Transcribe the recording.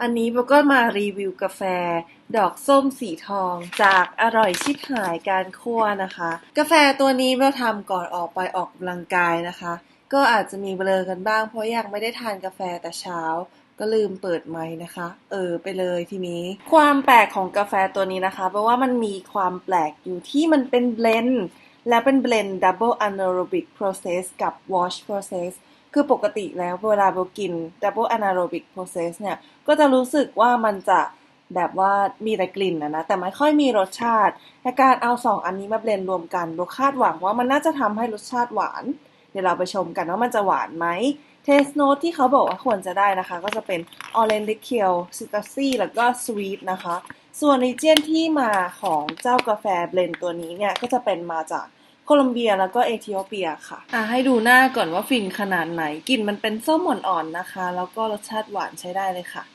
อันนี้โบก็มารีวิวกาแฟ ดอกส้มสีทอง จากอร่อยชิบหายการคั่วนะคะ กาแฟตัวนี้เราทำก่อนออกไปออกกำลังกายนะคะ ก็อาจจะมีเบลอกันบ้างเพราะยังไม่ได้ทานกาแฟแต่เช้า ก็ลืมเปิดไมค์นะคะ เออไปเลยทีนี้ ความแปลกของกาแฟตัวนี้นะคะ เพราะว่ามันมีความแปลกอยู่ที่มันเป็นเบลนด์และเป็นเบลนด์ double anaerobic process กับ wash process คือปกติแล้วเวลาเรากิน double anaerobic process เนี่ยก็จะรู้สึกว่ามันจะแบบว่ามีแต่กลิ่นนะนะ แต่ไม่ค่อยมีรสชาติและการเอาสองอันนี้มาเบลนรวมกันโบคาดหวังว่ามันน่าจะทำให้รสชาติหวาน เดี๋ยวเราไปชมกันว่ามันจะหวานไหมเทสโน e ที่เขาบอกว่าควรจะได้นะคะ ก็จะเป็น orange liqueur citrusy แล้วก็ sweet นะคะ ส่วนรีเจียนที่มาของเจ้ากาแฟเบลนตัวนี้เนี่ย ก็จะเป็นมาจาก โคลอมเบียแล้วก็เอธิโอเปียค่ะอะ ให้ดูหน้าก่อนว่าฟินขนาดไหนกลิ่นมันเป็นส้มอ่อนๆนะคะ แล้วก็รสชาติหวานใช้ได้เลยค่ะ